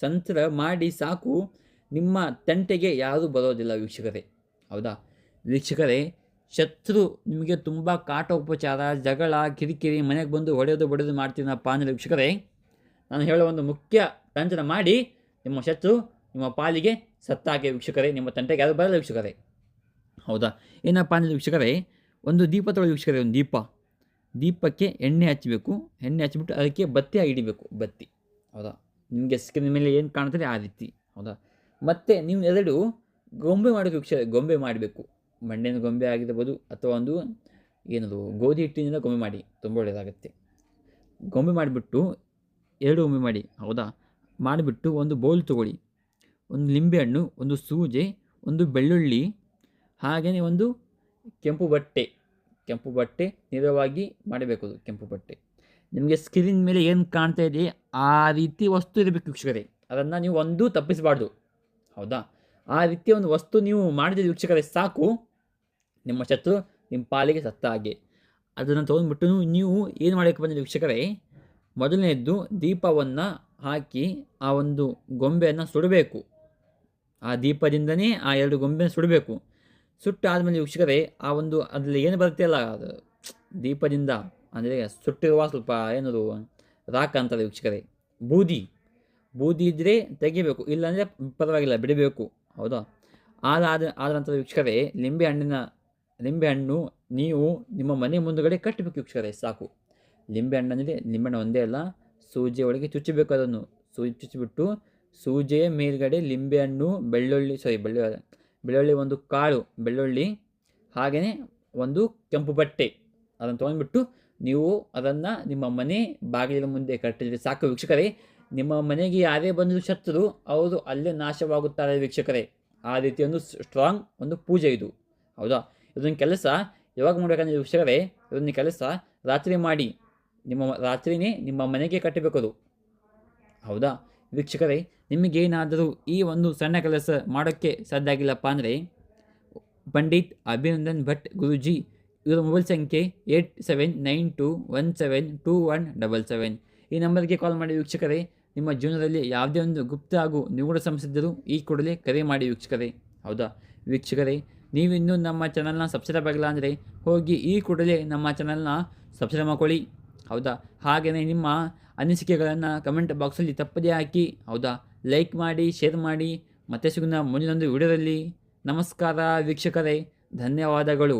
ಸಂತ್ರ ಮಾಡಿ ಸಾಕು, ನಿಮ್ಮ ತಂಟೆಗೆ ಯಾರೂ ಬರೋದಿಲ್ಲ ವೀಕ್ಷಕರೇ. ಹೌದಾ? ವೀಕ್ಷಕರೇ, ಶತ್ರು ನಿಮಗೆ ತುಂಬ ಕಾಟ ಉಪಚಾರ, ಜಗಳ, ಕಿರಿಕಿರಿ, ಮನೆಗೆ ಬಂದು ಹೊಡೆಯೋದು ಬಡಿಯೋದು ಮಾಡ್ತೀನಪ್ಪ ಅಂದರೆ ವೀಕ್ಷಕರೇ, ನಾನು ಹೇಳೋ ಒಂದು ಮುಖ್ಯ ತಂತ್ರ ಮಾಡಿ, ನಿಮ್ಮ ಶತ್ರು ನಿಮ್ಮ ಪಾಲಿಗೆ ಸತ್ತಾಗೆ ವೀಕ್ಷಕರೇ, ನಿಮ್ಮ ತಂಟೆಗೆ ಯಾರು ಬರಲ್ಲ ವೀಕ್ಷಕರೇ. ಹೌದಾ? ಏನಪ್ಪ ಅಂದರೆ ವೀಕ್ಷಕರೇ, ಒಂದು ದೀಪ ತೊಗೊಳ್ಳಿ ವೀಕ್ಷಕರೇ, ಒಂದು ದೀಪ. ದೀಪಕ್ಕೆ ಎಣ್ಣೆ ಹಚ್ಚಬೇಕು ಎಣ್ಣೆ ಹಚ್ಚಿಬಿಟ್ಟು ಅದಕ್ಕೆ ಬತ್ತಿ ಹಿಡಿಬೇಕು, ಬತ್ತಿ. ಹೌದಾ? ನಿಮಗೆ ಸ್ಕಿನ್ ಮೇಲೆ ಏನು ಕಾಣ್ತದೆ ಆ ರೀತಿ, ಹೌದಾ? ಮತ್ತು ನೀವು ಎರಡು ಗೊಂಬೆ ಮಾಡೋಕೆ ವೀಕ್ಷಕರೇ ಗೊಂಬೆ ಮಾಡಬೇಕು. ಮಣ್ಣಿನ ಗೊಂಬೆ ಆಗಿರ್ಬೋದು ಅಥವಾ ಒಂದು ಏನದು, ಗೋಧಿ ಹಿಟ್ಟಿನಿಂದ ಗೊಂಬೆ ಮಾಡಿ, ತುಂಬ ಒಳ್ಳೆಯದಾಗುತ್ತೆ ಗೊಂಬೆ ಮಾಡಿಬಿಟ್ಟು ಎರಡು ಗೊಂಬೆ ಮಾಡಿ, ಹೌದಾ? ಮಾಡಿಬಿಟ್ಟು ಒಂದು ಬೌಲ್ ತೊಗೊಳ್ಳಿ. ಒಂದು ಲಿಂಬೆಹಣ್ಣು ಒಂದು ಸೂಜೆ, ಒಂದು ಬೆಳ್ಳುಳ್ಳಿ ಹಾಗೆಯೇ ಒಂದು ಕೆಂಪು ಬಟ್ಟೆ. ಕೆಂಪು ಬಟ್ಟೆ ನೇರವಾಗಿ ಮಾಡಬೇಕು ಕೆಂಪು ಬಟ್ಟೆ. ನಿಮಗೆ ಸ್ಕ್ರೀನ್ ಮೇಲೆ ಏನು ಕಾಣ್ತಾ ಇದೆ, ಆ ರೀತಿ ವಸ್ತು ಇರಬೇಕು ವೀಕ್ಷಕರೇ. ಅದನ್ನು ನೀವು ಒಂದೂ ತಪ್ಪಿಸಬಾರ್ದು. ಹೌದಾ? ಆ ರೀತಿಯ ಒಂದು ವಸ್ತು ನೀವು ಮಾಡಿದ ವೀಕ್ಷಕರೇ ಸಾಕು. ನಿಮ್ಮ ಶತ್ರು ನಿಮ್ಮ ಪಾಲಿಗೆ ಸತ್ತ ಹಾಗೆ. ಅದನ್ನು ತೊಗೊಂಡ್ಬಿಟ್ಟು ನೀವು ಏನು ಮಾಡಬೇಕು ಬಂದರೆ ವೀಕ್ಷಕರೇ, ಮೊದಲನೇದ್ದು ದೀಪವನ್ನು ಹಾಕಿ ಆ ಒಂದು ಗೊಂಬೆಯನ್ನು ಸುಡಬೇಕು. ಆ ದೀಪದಿಂದನೇ ಆ ಎರಡು ಗೊಂಬೆನ ಸುಡಬೇಕು. ಸುಟ್ಟಾದಮೇಲೆ ವೀಕ್ಷಕರೇ, ಆ ಒಂದು ಅದರಲ್ಲಿ ಏನು ಬರುತ್ತೆ ಅಲ್ಲ ಅದು ದೀಪದಿಂದ ಅಂದರೆ ಸುಟ್ಟಿರುವ ಸ್ವಲ್ಪ ಏನದು ರಾಕ್ ಅಂತದೆ ವೀಕ್ಷಕರೇ. ಬೂದಿ ಬೂದಿ ಇದ್ದರೆ ತೆಗಿಬೇಕು, ಇಲ್ಲಾಂದರೆ ಪರವಾಗಿಲ್ಲ, ಬಿಡಬೇಕು. ಹೌದಾ? ಆದ ಆದ ನಂತರ ವೀಕ್ಷಕರೇ ಲಿಂಬೆ ಹಣ್ಣಿನ ಲಿಂಬೆ ಹಣ್ಣು ನೀವು ನಿಮ್ಮ ಮನೆ ಮುಂದುಗಡೆ ಕಟ್ಟಬೇಕು ವೀಕ್ಷಕರೇ, ಸಾಕು. ಲಿಂಬೆ ಹಣ್ಣು ಅಂದರೆ ಲಿಂಬೆಹಣ್ಣು ಒಂದೇ ಅಲ್ಲ ಸೂಜಿ ಒಳಗೆ ಚುಚ್ಚಬೇಕು ಅದನ್ನು. ಸೂಜಿ ಚುಚ್ಚಿಬಿಟ್ಟು ಸೂಜೆಯ ಮೇಲ್ಗಡೆ ಲಿಂಬೆಹಣ್ಣು ಬೆಳ್ಳುಳ್ಳಿ ಸಾರಿ ಬೆಳ್ಳುಳ್ಳಿ ಬೆಳ್ಳುಳ್ಳಿ ಒಂದು ಕಾಳು, ಬೆಳ್ಳುಳ್ಳಿ, ಹಾಗೆಯೇ ಒಂದು ಕೆಂಪು ಬಟ್ಟೆ, ಅದನ್ನು ತೊಗೊಂಡ್ಬಿಟ್ಟು ನೀವು ಅದನ್ನು ನಿಮ್ಮ ಮನೆ ಬಾಗಿಲಿನ ಮುಂದೆ ಕಟ್ಟಿದರೆ ಸಾಕು ವೀಕ್ಷಕರೇ. ನಿಮ್ಮ ಮನೆಗೆ ಯಾರೇ ಬಂದರೂ ಶತ್ರು, ಅವರು ಅಲ್ಲೇ ನಾಶವಾಗುತ್ತಾರೆ ವೀಕ್ಷಕರೇ. ಆ ರೀತಿ ಒಂದು ಸ್ಟ್ರಾಂಗ್ ಒಂದು ಪೂಜೆ ಇದು. ಹೌದಾ? ಇದೊಂದು ಕೆಲಸ ಯಾವಾಗ ಮಾಡಬೇಕಂದ್ರೆ ವೀಕ್ಷಕರೇ, ಇದೊಂದು ಕೆಲಸ ರಾತ್ರಿ ಮಾಡಿ. ನಿಮ್ಮ ರಾತ್ರಿನೇ ನಿಮ್ಮ ಮನೆಗೆ ಕಟ್ಟಬೇಕು ಅದು. ಹೌದಾ? ವೀಕ್ಷಕರೇ, ನಿಮಗೇನಾದರೂ ಈ ಒಂದು ಸಣ್ಣ ಕೆಲಸ ಮಾಡೋಕ್ಕೆ ಸಾಧ್ಯ ಆಗಿಲ್ಲಪ್ಪ ಅಂದರೆ, ಪಂಡಿತ್ ಅಭಿನಂದನ್ ಭಟ್ ಗುರುಜಿ ಇವರ ಮೊಬೈಲ್ ಸಂಖ್ಯೆ eight seven nine two one seven two one double seven. ಈ ನಂಬರ್ಗೆ ಕಾಲ್ ಮಾಡಿ ವೀಕ್ಷಕರೇ, ನಿಮ್ಮ ಜೀವನದಲ್ಲಿ ಯಾವುದೇ ಒಂದು ಗುಪ್ತ ಹಾಗೂ ನಿಗೂಢ ಸಂಸದರು ಈ ಕೂಡಲೇ ಕರೆ ಮಾಡಿ ವೀಕ್ಷಕರೇ. ಹೌದಾ? ವೀಕ್ಷಕರೇ, ನೀವಿನ್ನೂ ನಮ್ಮ ಚಾನಲ್ನ ಸಬ್ಸ್ಕ್ರೈಬ್ ಆಗಿಲ್ಲ ಅಂದರೆ ಹೋಗಿ ಈ ಕೂಡಲೇ ನಮ್ಮ ಚಾನಲ್ನ ಸಬ್ಸ್ಕ್ರೈಬ್ ಮಾಡ್ಕೊಳ್ಳಿ. ಹೌದಾ? ಹಾಗೆಯೇ ನಿಮ್ಮ ಅನಿಸಿಕೆಗಳನ್ನು ಕಮೆಂಟ್ ಬಾಕ್ಸಲ್ಲಿ ತಪ್ಪದೇ ಹಾಕಿ, ಹೌದಾ? ಲೈಕ್ ಮಾಡಿ, ಶೇರ್ ಮಾಡಿ. ಮತ್ತೆ ಸಿಗೋಣ ಮುಂದಿನೊಂದು ವಿಡಿಯೋದಲ್ಲಿ. ನಮಸ್ಕಾರ ವೀಕ್ಷಕರೇ, ಧನ್ಯವಾದಗಳು.